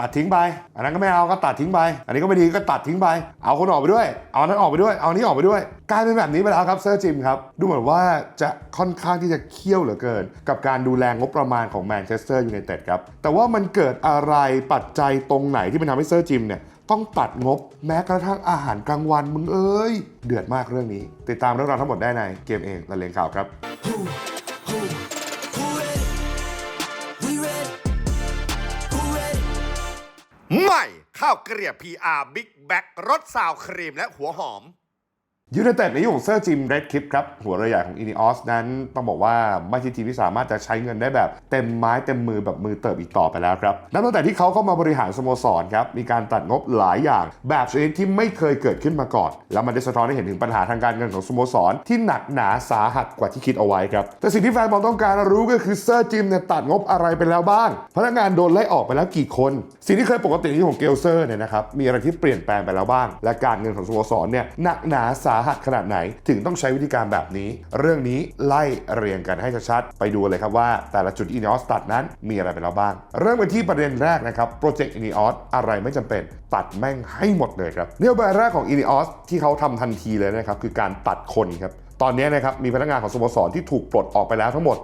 ตัดทิ้งไป อันนั้นก็ไม่เอาก็ตัดทิ้งไป อันนี้ก็ไม่ดีก็ตัดทิ้งไป เอาคนออกไปด้วย เอานั้นออกไปด้วย เอาอันนี้ออกไปด้วย กลายเป็นแบบนี้ไปแล้วครับเซอร์จิมครับ ดูเหมือนว่าจะค่อนข้างที่จะเคี่ยวเหลือเกิน กับการดูแลงบประมาณของแมนเชสเตอร์ยูไนเต็ดครับ แต่ว่ามันเกิดอะไรปัจจัยตรงไหนที่มันทำให้เซอร์จิมเนี่ยต้องตัดงบแม้กระทั่งอาหารกลางวันมึงเอ้ย เดือดมากเรื่องนี้ ติดตามเรื่องราวทั้งหมดได้ในเกมเองละเลงข่าวครับ ข้าวเกลียบ PR Big Back รสซาวครีมและหัวหอม ยูไนเต็ดในยุคของเซอร์จิมเรดคิปครับ หัวเรือใหญ่ของอินิออสนั้นต้องบอกว่าไม่ใช่ทีมที่สามารถจะใช้เงินได้แบบเต็มไม้เต็มมือแบบมือเติบอีกต่อไปแล้วครับนับตั้งแต่ที่เขาเข้ามาบริหารสโมสรครับ มีการตัดงบหลายอย่าง แบบชนิดที่ไม่เคยเกิดขึ้นมาก่อน แล้วมันได้สะท้อนให้เห็นถึงปัญหาทางการเงินของสโมสรที่หนักหนาสาหัสกว่าที่คิดเอาไว้ครับแต่สิ่งที่แฟนบอลต้องการรู้ก็คือเซอร์จิมเนี่ยตัดงบอะไรไปแล้วบ้าง พนักงานโดนไล่ออกไปแล้วกี่คน สิ่งที่เคยปกติของเกลเซอร์เนี่ยนะครับมีอะไรที่เปลี่ยนแปลงไปแล้วบ้าง และการเงินของสโมสรเนี่ยหนักหนาสาหัสขนาดไหน ถึงต้องใช้วิธีการแบบนี้ เรื่องนี้ไล่เรียงกันให้ชัดๆ ไปดูเลยครับว่า แต่ละจุดอิน o อสตัดนั้นมีอะไรไปแล้วบ้าง เริ่มกันที่ประเด็นแรกนะครับโปรเจกต์อิน o อสอะไรไม่จำเป็น ตัดแม่งให้หมดเลยครับนโยบายแรกของอิน o อสที่เขาทำทันทีเลยนะครับคือการตัดคนครับ ตอนนี้นะครับมีพนักงานของสโมสรที่ถูกปลดออกไปแล้วทั้งหมด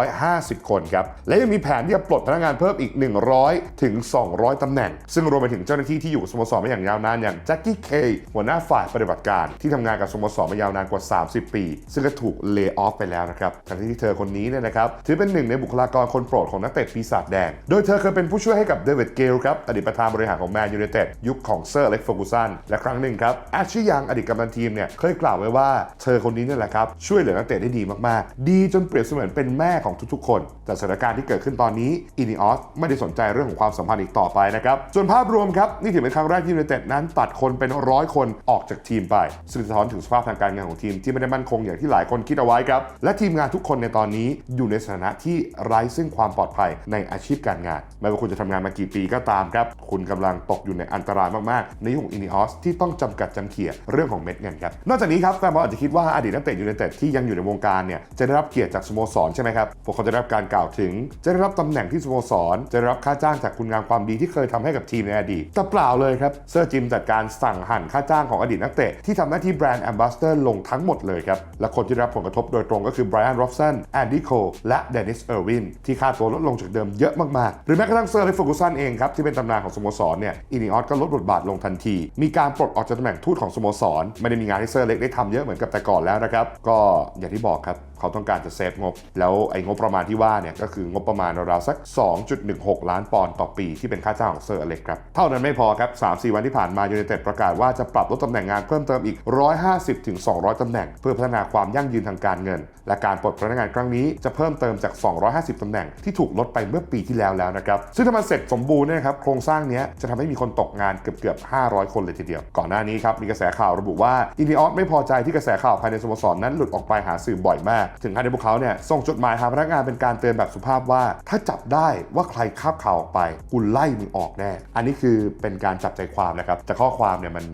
250 คนครับ และยังมีแผนที่จะปลดพนักงานเพิ่มอีก 100 ถึง 200 ตำแหน่ง ซึ่งรวมไปถึงเจ้าหน้าที่ที่อยู่สโมสรมาอย่างยาวนานอย่างแจ็คกี้เคหัวหน้าฝ่ายปฏิบัติการที่ทำงานกับสโมสรมายาวนานกว่า 30 ปี ซึ่งก็ถูกเลิกออฟไปแล้วนะครับทั้งที่เธอคนนี้เนี่ยนะครับถือเป็นหนึ่งในบุคลากรคนโปรดของนักเตะปีศาจแดง โดยเธอเคยเป็นผู้ช่วยให้กับเดวิดเกลครับอดีตประธานบริหารของแมนยูไนเต็ดยุคของเซอร์เล็กฟอร์กูสันและครั้งหนึ่งครับแอชชี่ยังอดีตกัปตันทีมเนี่ยเคยกล่าวไว้ว่าเธอคนนี้เนี่แหละครับ ช่วยเหลือนักเตะได้ดีมากๆ ดีจนเปรียบเสมือนเป็นแม่ของทุกๆ คนแต่สถานการณ์ที่เกิดขึ้นตอนนี้อินิออสไม่ได้สนใจเรื่องของความสัมพันธ์อีกต่อไปนะครับส่วนภาพรวมครับนี่ถือเป็นครั้งแรกที่ยูไนเต็ดนั้นตัดคนเป็นร้อยคนออกจากทีมไปซึ่งสะท้อนถึงสภาพทางการเงินของทีมที่ไม่ได้มั่นคงอย่างที่หลายคนคิดเอาไว้ครับและทีมงานทุกคนในตอนนี้อยู่ในสถานะที่ไร้ซึ่งความปลอดภัยในอาชีพการงานไม่ว่าคุณจะทำงานมากี่ปีก็ตามครับคุณกำลังตกอยู่ในอันตรายมากๆในยุคของอินิออสที่ต้องจำกัดจำเขี่ยเรื่องของเม็ดเงินครับนอกจากนี้ครับแฟนบอลอาจจะคิดว่าอดีตนักเตะยูไนเต็ดที่ยังอยู่ในวงการเนี่ยจะได้รับเกียรติจากสโมสรใช่ไหมครับพวกเขาจะได้รับการกล่าวถึง จะได้รับตำแหน่งที่สโมสร จะได้รับค่าจ้างจากคุณงามความดีที่เคยทำให้กับทีมในอดีตแต่เปล่าเลยครับเซอร์จิมจัดการสั่งหั่นค่าจ้างของอดีตนักเตะที่ทำหน้าที่แบรนด์แอมบาสเตอร์ลงทั้งหมดเลยครับและคนที่รับผลกระทบโดยตรงก็คือไบรอันรอบสันแอนดี้โคและเดนิสเออร์วินที่ค่าตัวลดลงจากเดิมเยอะมากๆ หรือแม้กระทั่งเซอร์เลฟฟ์กูสันเองครับที่เป็นตำนานของสโมสรเนี่ยอินิออสก็ลดบทบาทลงทันที มีการปลดออกจากตำแหน่งทูตของสโมสร ไม่ได้มีงานให้เซอร์เล็กได้ทำเยอะเหมือนกับแต่ก่อนแล้วนะครับ ก็อย่างที่บอกครับเขาต้องการจะเซฟงบ แล้วไอ้งบประมาณที่ว่าเนี่ยก็คืองบประมาณราวๆสัก 2.16 ล้านปอนด์ต่อปีที่เป็นค่าจ้างของเซอร์อเล็กครับ เท่านั้นไม่พอครับ 3-4 วันที่ผ่านมายูไนเต็ดประกาศว่าจะปรับลดตำแหน่งงานเพิ่มเติมอีก 150-200 ตำแหน่ง เพื่อพัฒนาความยั่งยืนทางการเงิน และการปลดพนักงานครั้งนี้จะเพิ่มเติมจาก 250 ตำแหน่งที่ถูกลดไปเมื่อปีที่แล้วแล้วนะครับซึ่งถ้ามันเสร็จสมบูรณ์เนะครับโครงสร้างนี้จะทำให้มีคนตกงานเกือบเกือบ500 คนเลยทีเดียว ก่อนหน้านี้ครับมีกระแสข่าวระบุว่าอินดิออสไม่พอใจที่กระแสข่าวภายในสโมสรนั้นหลุดออกไปหาสื่อบ่อยมากถึงขั้นที่พวกเขาเนี่ยส่งจดหมายหาพนักงานเป็นการเตือนแบบสุภาพว่า ถ้าจับได้ว่าใครคาบข่าวออกไปกูไล่มึงออกแน่ อันนี้คือเป็นการจับใจความนะครับแต่ข้อความเนี่ยมัน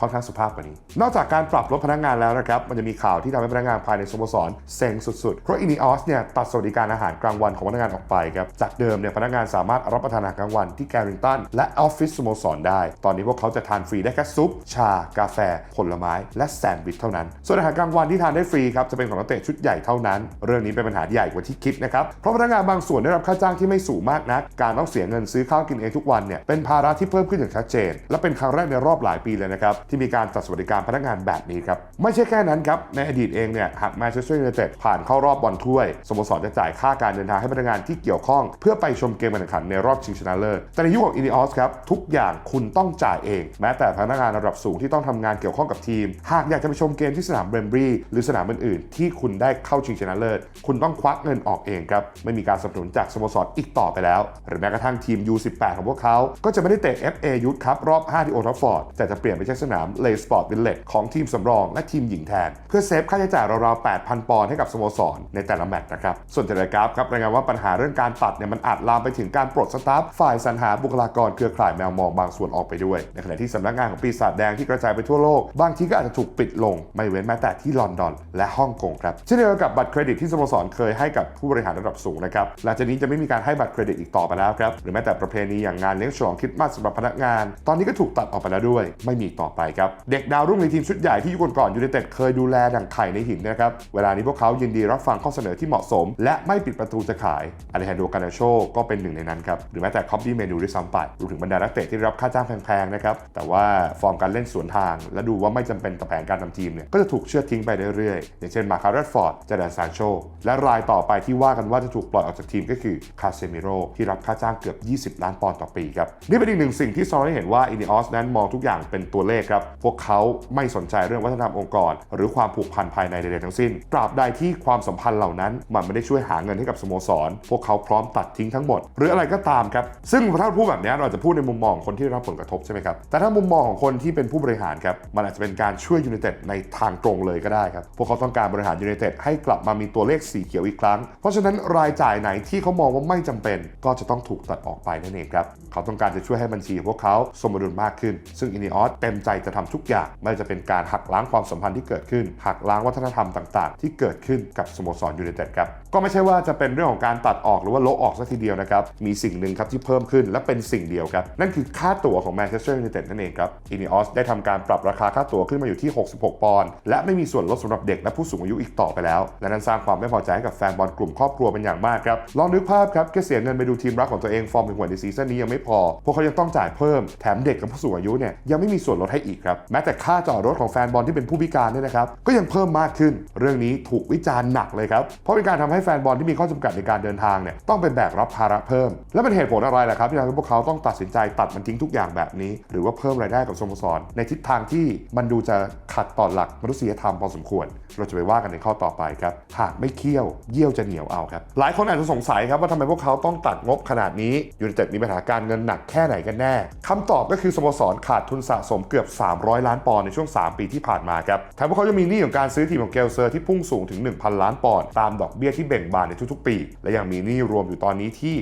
ค่อนข้างสุภาพกว่านี้ นอกจากการปรับลดพนักงานแล้วนะครับ มันจะมีข่าวที่ทำให้พนักงานภายในสโมสรเซ็งสุดๆ เพราะอินิออสเนี่ยตัดสวัสดิการอาหารกลางวันของพนักงานออกไปครับ จากเดิมเนี่ยพนักงานสามารถรับประทานอาหารกลางวันที่แกริงตันและออฟฟิศสโมสรได้ ตอนนี้พวกเขาจะทานฟรีได้แค่ซุป ชา กาแฟ ผลไม้ และแซนด์วิชเท่านั้น ส่วนอาหารกลางวันที่ทานได้ฟรีครับจะเป็นของนักเตะชุดใหญ่เท่านั้น เรื่องนี้เป็นปัญหาใหญ่กว่าที่คิดนะครับ เพราะพนักงานบางส่วนได้รับค่าจ้างที่ไม่สูงมากนัก การต้องเสียเงินซื้อข้าวกินเองทุกวันเนี่ยเป็นภาระที่เพิ่มขึ้นอย่างชัดเจน และเป็นครั้งแรกในรอบหลายปีเลยนะครับที่มีการจัดสวัสดิการพนักงานแบบนี้ครับ ไม่ใช่แค่นั้นครับ ในอดีตเองเนี่ยหากแมนเชสเตอร์ยูไนเต็ดผ่านเข้ารอบบอลถ้วยสโมสรจะจ่ายค่าการเดินทางให้พนักงานที่เกี่ยวข้อง เพื่อไปชมเกมการแข่งขันในรอบชิงชนะเลิศแต่ในยุคของอินิออสครับทุกอย่างคุณต้องจ่ายเอง แม้แต่พนักงานระดับสูงที่ต้องทำงานเกี่ยวข้องกับทีม หากอยากจะไปชมเกมที่สนามเบรมบรีหรือสนามอื่นๆ ที่คุณได้เข้าชิงชนะเลิศคุณต้องควักเงินออกเองครับไม่มีการสนับสนุนจากสโมสรอีกต่อไปแล้ว หรือแม้กระทั่งทีม U18 ของพวกเขาก็จะไม่ได้เตะ FA Youth ครับรอบ 5 ที่โอทัฟฟอร์ดแต่จะเปลี่ยนไปใช้สนามเลสปอร์ตวิลเลจของทีมสำรองและทีมหญิงแทน เพื่อเซฟค่าใช้จ่ายราวๆ 8,000 ปอนด์ให้กับสโมสรในแต่ละแมตช์นะครับ ส่วนเทเลกราฟครับรายงานว่าปัญหาเรื่องการตัดเนี่ยมันอาจลามไปถึงการปลดสตาฟฝ่ายสรรหาบุคลากรเครือข่ายแมวมองบางส่วนออกไปด้วย ในขณะที่สำนักงานของปีศาจแดงที่กระจายไปทั่วโลก บางทีก็อาจจะถูกปิดลง ไม่เว้นแม้แต่ที่ลอนดอน และฮ่องกงครับเช่นเดียวกับบัตรเครดิตที่สโมสรเคยให้กับผู้บริหารระดับสูงนะครับหลังจากนี้จะไม่มีการให้บัตรเครดิตอีกต่อไปแล้วครับหรือแม้แต่ประเพณีอย่างงานเลี้ยงฉลองคริสต์มาสสำหรับพนักงาน ตอนนี้ก็ถูกตัดออกไปแล้วด้วย ไม่มีต่อไปครับ เด็กดาวรุ่งในทีมชุดใหญ่ที่ยุคก่อนยูไนเต็ดเคยดูแลดังไข่ในหินนะครับ เวลานี้พวกเขายินดีรับฟังข้อเสนอที่เหมาะสม และไม่ปิดประตูจะขายอเลฮันโดกานาโชก็เป็นหนึ่งในนั้นครับ หรือแม้แต่คอปปี้เมนูด้วยซ้ำไปรวมถึงบรรดานักเตะที่รับค่าจ้างแพงๆนะครับแต่ว่าฟอร์มการเล่นสวนทาง และดูว่าไม่จำเป็นต่อแผนการนำทีมเนี่ยก็จะถูกเชือทิ้งไปเรื่อยๆอย่างเช่นมาคาร์เรตฟอร์ดจาแดนซานโชและรายต่อไปที่ว่ากันว่าจะถูกปล่อยออกจากทีมก็คือคาเซมิโรที่รับค่าจ้างเกือบ 20 ล้านปอนด์ต่อปีครับนี่เป็นอีกหนึ่งสิ่งที่ซอนให้เห็นว่าอินิออสนั้นมองทุกอย่างเป็นตัวเลขครับพวกเขาไม่สนใจเรื่องวัฒนธรรมองค์กร หรือความผูกพันภายในใดๆทั้งสิ้น ตราบใดที่ความสัมพันธ์เหล่านั้น มันไม่ได้ช่วยหาเงินให้กับสโมสร พวกเขาพร้อมตัดทิ้งทั้งหมด หรืออะไรก็ตามครับซึ่งถ้าพูดแบบนี้เราจะพูดในมุมมองคนที่ได้รับผลกระทบใช่ไหมครับแต่ถ้ามุมมองของคนที่เป็นผู้บริหารครับมันอาจจะเป็นการช่วยยูไนเต็ดในทางตรงเลยก็ได้ครับพวกเขาต้องการบริหารยูไนเต็ดให้กลับมามีตัวเลขสีเขียวอีกครั้ง เพราะฉะนั้นรายจ่ายไหนที่เขามองว่าไม่จำเป็น ก็จะต้องถูกตัดออกไปนั่นเองครับเขาต้องการจะช่วยให้บัญชีพวกเขาสมดุลมากขึ้น ซึ่งอินิออสเต็มใจจะทำทุกอย่าง ไม่จะเป็นการหักล้างความสัมพันธ์ที่เกิดขึ้น หักล้างวัฒนธรรมต่าง ๆ ที่เกิดขึ้นกับสโมสรยูไนเต็ดครับ ก็ไม่ใช่ว่าจะเป็นเรื่องของการตัดออกหรือว่าโละออกสักทีเดียวนะครับ มีสิ่งหนึ่งครับที่เพิ่มขึ้นและเป็นสิ่งเดียวครับ นั่นคือค่าตั๋วของแมนเชสเตอร์ยูไนเต็ดนั่นเองครับอินิออสได้ทำการปรับราคาค่าตั๋วขึ้นมาอยู่ที่ 66 ปอนด์และไม่มีส่วนลดสำหรับเด็กและผู้สูงอายุอีกต่อไปแล้ว และนั่นสร้างความไม่พอใจให้กับแฟนบอลกลุ่มครอบครัวเป็นอย่างมากครับลองนึกภาพครับแค่เสียเงินไปดูทีมรักของตัวเองฟอร์มเป็นหัวในซีซั่นนี้ยังไม่พอพวกเขายังต้องจ่ายเพิ่มแถมเด็กกับผู้สูงอายุเนี่ยยังไม่มีส่วนลดให้อีกครับ แม้แต่ค่าจอดรถของแฟนบอลที่เป็นผู้พิการเนี่ยนะครับ ก็ยังเพิ่มมากขึ้น เรื่องนี้ถูกวิจารณ์หนักเลยครับ เพราะเป็นการทำให้แฟนบอลที่มีข้อจำกัดในการเดินทางเนี่ยต้องไปแบกรับภาระเพิ่ม และเป็นเหตุผลอะไรล่ะครับที่ทำให้พวกเขาต้องตัดสินใจตัดมันทิ้งทุกอย่างแบบนี้ หรือว่าเพิ่มรายได้กับสโมสร ในทิศทางที่มันดูจะขัดต่อหลักมนุษยธรรมพอสมควร เราจะไปว่ากันในข้อต่อไปครับหากไม่เคี่ยวเยี่ยวจะเหนียวเอาครับหลายคนอาจจะสงสัยครับว่าทำไมพวกเขาต้องตัดงบขนาดนี้ยูไนเต็ดมีปัญหาการเงินหนักแค่ไหนกันแน่คำตอบก็คือสโมสรขาดทุนสะสมเกือบ300 ล้านปอนด์ในช่วง 3 ปีที่ผ่านมาครับแถมพวกเขายังมีหนี้ของการซื้อทีมของเกลเซอร์ที่พุ่งสูงถึง 1,000 ล้านปอนด์ตามดอกเบี้ยที่เบ่งบานในทุกๆ ปี และยังมีหนี้รวมอยู่ตอนนี้ที่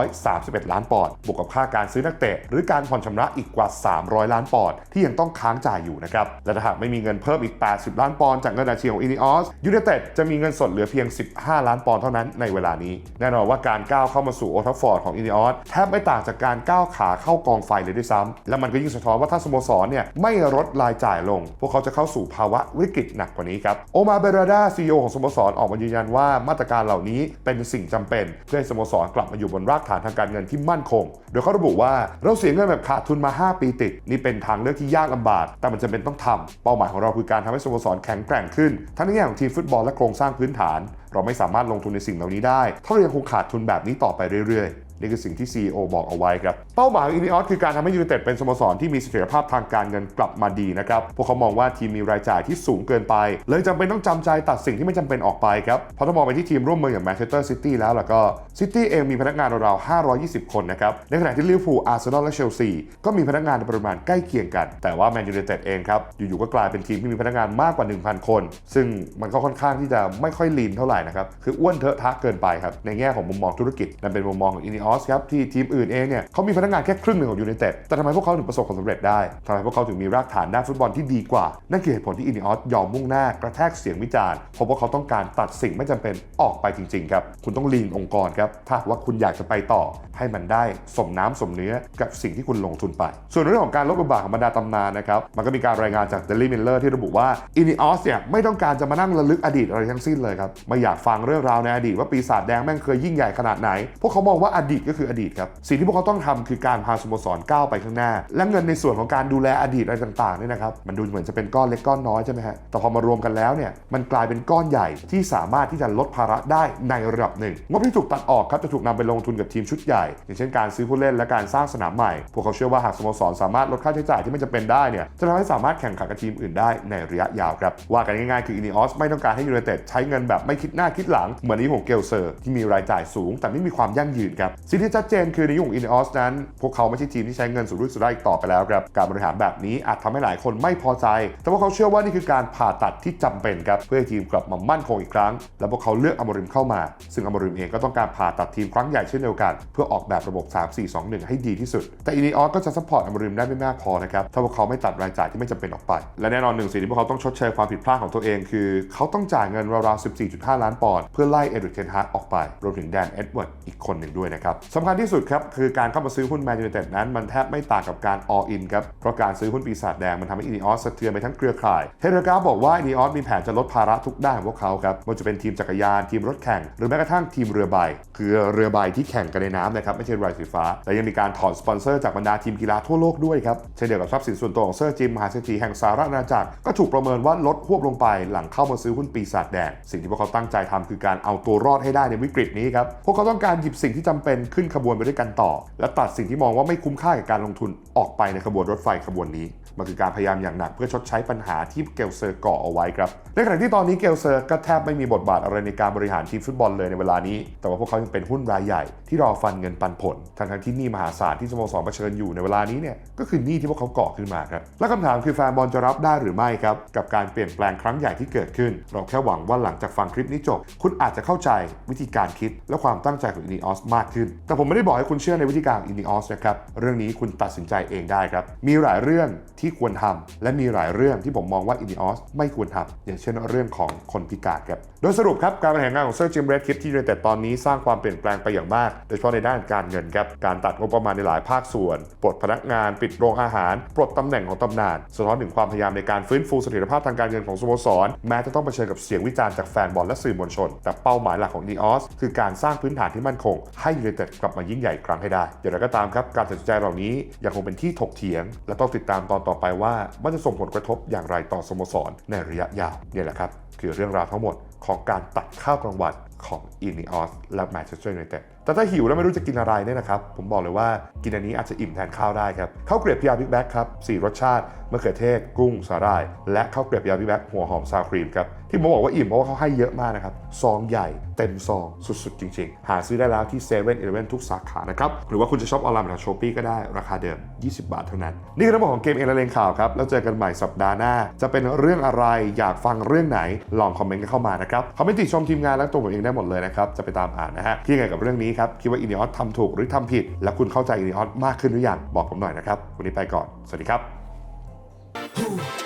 731 ล้านปอนด์บวกกับค่าการซื้อนักเตะ หรือการผ่อนชำระอีกกว่า 300 ล้านปอนด์ที่ยังต้องค้างจ่ายอยู่นะครับและถ้าหากไม่มีเงินเพิ่มอีก 80 ล้านปอนด์จากเงินอาชีพของอินิออสยูไนเต็ดจะมีเงินสดเหลือเพียง 15 ล้านปอนด์เท่านั้นในเวลานี้ แน่นอนว่าการก้าวเข้ามาสู่โอทัฟฟอร์ดของอินิออสแทบไม่ต่างจากการก้าวขาเข้ากองไฟเลยด้วยซ้ำและมันก็ยิ่งสะท้อนว่าถ้าสโมสรเนี่ยไม่ลดรายจ่ายลง พวกเขาจะเข้าสู่ภาวะวิกฤตหนักกว่านี้ครับโอมาเบราดาซีอของสโมสรออกมายืนยันว่ามาตรการเหล่านี้เป็นสิ่งจำเป็น เพื่อให้สโมสรกลับมาอยู่บนรากฐานทางการเงินที่มั่นคง โดยเขาระบุว่าเราเสียเงินแบบขาดทุนมา 5 ปีติด นี่เป็นทางเลือกที่ยากลำบาก แต่มันจำเป็นต้องทำเป้าหมายของเราคือการทำให้สโมสรแข็งแกร่งขึ้น ทั้งในแง่ของทีมฟุตบอลและโครงสร้างพื้นฐาน เราไม่สามารถลงทุนในสิ่งเหล่านี้ได้ ถ้าเรายังคงขาดทุนแบบนี้ต่อไปเรื่อยๆ นี่คือสิ่งที่ CEO บอกเอาไว้ครับ เป้าหมายของอินิออสคือการทำให้ยูไนเต็ดเป็นสโมสรที่มีเสถียรภาพทางการเงินกลับมาดีนะครับ พวกเขามองว่าทีมมีรายจ่ายที่สูงเกินไป เลยจำเป็นต้องจำใจตัดสิ่งที่ไม่จำเป็นออกไปครับ เพราะถ้ามองไปที่ทีมร่วมมืออย่างแมนเชสเตอร์ซิตี้แล้วล่ะก็ซิตี้เองมีพนักงานราวๆ520 คนนะครับ ในขณะที่ลิเวอร์พูลอาร์เซนอลและเชลซีก็มีพนักงานในปริมาณใกล้เคียงกัน แต่ว่าแมนยูไนเต็ดเองครับอยู่ๆก็กลายเป็นทีมที่มีพนักงานมากกว่า 1,000 คน ซึ่งมันก็ค่อนข้างที่จะไม่ค่อยลีนเท่าไหร่นะครับคืออ้วนเทอะทะเกินไปครับในแง่ของมุมมองธุรกิจนั่นเป็นมุมมองของอินออสครับที่ทีมอื่นเองเนี่ยเขามีพนักงานแค่ครึ่งหนึ่งของยูไนเต็ดแต่ทำไมพวกเขาถึงประสบความสำเร็จได้ทำไมพวกเขาถึงมีรากฐานด้านฟุตบอลที่ดีกว่า นั่นคือเหตุผลที่อินิออสยอมมุ่งหน้ากระแทกเสียงวิจารณ์เพราะว่าเขาต้องการตัดสิ่งไม่จำเป็นออกไปจริงๆครับคุณต้องลีนองค์กรครับถ้าว่าคุณอยากจะไปต่อ ให้มันได้สมน้ำสมเนื้อกับสิ่งที่คุณลงทุนไป ส่วนเรื่องของการลดบทบาทของบรรดาตำนานนะครับมันก็มีการรายงานจาก Daily Miller ที่ระบุว่าอินิออสเนี่ยไม่ต้องการจะมานั่งระลึกอดีตอะไรทั้งสิ้นเลยครับไม่อยากฟังเรื่องราวในอดีตว่าปีศาจแดงแม่งเคยยิ่งใหญ่ขนาดไหนพวกเขามองว่าอดีตก็คืออดีตครับ สิ่งที่พวกเขาต้องทำคือการพาสโมสรก้าวไปข้างหน้า และเงินในส่วนของการดูแลอดีตอะไรต่างๆเนี่ยนะครับ มันดูเหมือนจะเป็นก้อนเล็กก้อนน้อยใช่ไหมฮะ แต่พอมารวมกันแล้วเนี่ย มันกลายเป็นก้อนใหญ่ที่สามารถที่จะลดภาระได้ในระดับหนึ่ง งบที่ถูกตัดออกครับจะถูกนำไปลงทุนกับทีมชุดใหญ่ อย่างเช่นการซื้อผู้เล่นและการสร้างสนามใหม่ พวกเขาเชื่อว่าหากสโมสรสามารถลดค่าใช้จ่ายที่ไม่จำเป็นได้เนี่ยจะทำให้สามารถแข่งขันกับทีมอื่นได้ในระยะยาวครับ ว่ากันง่ายๆคืออินิออสไม่ต้องการให้ยูไนเต็ดใช้เงินแบบไม่คิดหน้าคิดหลังเหมือนนี้ของเกลเซอร์ที่มีรายจ่ายสูง แต่ไม่มีความยั่งยืนครับสิ่งที่ชัดเจนคือในยุคของอินออสนั้น พวกเขาไม่ใช่ทีมที่ใช้เงินสุรุ่ยสุร่ายต่อไปแล้วครับ การบริหารแบบนี้อาจทำให้หลายคนไม่พอใจ แต่พวกเขาเชื่อว่านี่คือการผ่าตัดที่จำเป็นครับ เพื่อให้ทีมกลับมามั่นคงอีกครั้ง และพวกเขาเลือกอมริมเข้ามา ซึ่งอมริมเองก็ต้องการผ่าตัดทีมครั้งใหญ่เช่นเดียวกัน เพื่อออกแบบระบบ 3-4-2-1 ให้ดีที่สุด แต่อินออสก็จะซัพพอร์ตอมริมได้ไม่มากพอนะครับ ถ้าพวกเขาไม่ตัดรายจ่ายที่ไม่จำเป็นออกไป และแน่นอนหนึ่งสิ่งที่พวกเขาต้องชดเชยความผิดพลาดของตัวเองคือ เขาต้องจ่ายเงินราวๆ14.5 ล้านปอนด์เพื่อไล่เอริกเทนฮาร์ออกไปรวมถึงแดนเอ็ดเวิร์ดอีกคนหนึ่งด้วยนะครับสำคัญที่สุดครับคือการเข้ามาซื้อหุ้นแมนยูไนเต็ดนั้น มันแทบไม่ต่างกับการ all in ครับเพราะการซื้อหุ้นปีศาจแดงมันทำให้อินออสสะเทือนไปทั้งเครือข่ายเฮเดอร์กราฟบอกว่าอินออสมีแผนจะลดภาระทุกด้านของพวกเขาครับมันจะเป็นทีมจักรยานทีมรถแข่ง หรือแม้กระทั่งทีมเรือใบ คือเรือใบที่แข่งกันในน้ำนะครับไม่ใช่รือสีฟ้าและยังมีการถอนสปอนเซอร์จากบรรดาทีมกีฬาทั่วโลกด้วยครับเช่นเดียวกับทรัพย์สินส่วนตัวของเซอร์จิมมหาเศรษฐีแห่งสหรัฐอาณาจักรก็ถูกประเมินว่าลดควบลงไปหลังเข้ามาซื้อหุ้นปีศาจแดงสิ่งที่พวกเขาตั้งใจทำคือการเอาตัวรอดให้ได้ในวิกฤตนี้ครับพวกเขาต้องการหยิบสิ่งที่จำเป็นขึ้นขบวนไปด้วยกันต่อ และตัดสิ่งที่มองว่าไม่คุ้มค่ากับการลงทุนออกไปในขบวนรถไฟขบวนนี้ มันคือการพยายามอย่างหนักเพื่อชดใช้ปัญหาที่เกลเซอร์ก่อเอาไว้ครับในขณะที่ตอนนี้เกลเซอร์ก็แทบไม่มีบทบาทอะไรในการบริหารทีมฟุตบอลเลยในเวลานี้ แต่ว่าพวกเขายังเป็นหุ้นรายใหญ่ที่รอฟันเงินปันผลทั้งๆที่หนี้มหาศาลที่สโมสรเผชิญอยู่ในเวลานี้เนี่ยก็คือหนี้ที่พวกเขาก่อขึ้นมาครับและคำถามคือแฟนบอลจะรับได้หรือไม่ครับกับการเปลี่ยนแปลงครั้งใหญ่ที่เกิดขึ้น เราแค่หวังว่าหลังจากฟังคลิปนี้จบ คุณอาจจะเข้าใจวิธีการคิดและความตั้งใจของอิน e ออสมากขึ้น แต่ผมไม่ได้บอกให้คุณเชื่อในวิธีการอิน e ออสนะครับเรื่องนี้คุณตัดสินใจเองได้ครับมีหลายเรื่องทีควรทำและมีหลายเรื่องที่ผมมองว่าอิน e ออสไม่ควรทำอย่างเช่นเรื่องของคนพิการครับโดยสรุปครับการบริหารงานของเซอร์จิมเรดคิปที่ยูไนเต็ดตอนนี้สร้างความเปลี่ยนแปลงไปอย่างมาก โดยเฉพาะในด้านการเงินครับการตัดงบประมาณในหลายภาคส่วน ปลดพนักงานปิดโรงอาหาร ปลดตำแหน่งของตำนาน สะท้อนถึงความพยายามในการฟื้นฟูเสถียรภาพทางการเงินของสโมสร แม้จะต้องเผชิญกับเสียงวิจารณ์จากแฟนบอลและสื่อมวลชน แต่เป้าหมายหลักของนีออสคือการสร้างพื้นฐานที่มั่นคง ให้ยูไนเต็ดกลับมายิ่งใหญ่อีกครั้งให้ได้อย่างไรก็ตามครับการตัดสินใจเหล่านี้ยังคงเป็นที่ถกเถียง และต้องติดตามตอนต่อไปว่ามันจะส่งผลกระทบอย่างไรต่อสโมสรในระยะยาวเนี่ยแหละครับ คือเรื่องราวทั้งหมดของการตัดข้าวกลางวัน ของอิน e ออสและแมนเชสเตอร์ยูไนเต็ดแต่ถ้าหิวแล้วไม่รู้จะกินอะไรเนี่ยนะครับ ผมบอกเลยว่ากินอันนี้อาจจะอิ่มแทนข้าวได้ครับข้าวเกรียบพิยาบิ๊กแบ็กครับสี่รสชาติมะเขือเทศ กุ้งสาหร่าย และข้าวเกรียบพิยาบิ๊กแบ็กหัวหอมซาวครีมครับที่ผมบอกว่าอิ่มเพราะว่าเขาให้เยอะมากนะครับซองใหญ่เต็มซองสุดๆ จริง ๆ หาซื้อได้แล้วที่7 e เ e ่ e อทุกสาขานะครับหรือว่าคุณจะช็อปออนไลน์ทางช้อปปี้ก็ได้ราคาเดิม 20 บาทเท่านั้น นี่คือทั้งหมดของเกมเองและเลงข่าวครับแล้วเจอกันใหม่สัปดาห์หน้า จะเป็นเรื่องอะไรอยากฟังเรื่องไหนลองคอมเมนต์กันเข้ามานะครับคอมเมนต์ติชมทีมงานและตัวผมเองได้หมดเลยนะครับจะไปตามอ่านนะฮะที่ยังไงกับเรื่องนี้ครับคิดว่าอิน e ออสทำถูกหรือทำผิด และคุณเข้าใจอิน e ออสมากขึ้นหรือยังบอกผมหน่อยนะครับวันนี้ไปก่อน สวัสดีครับ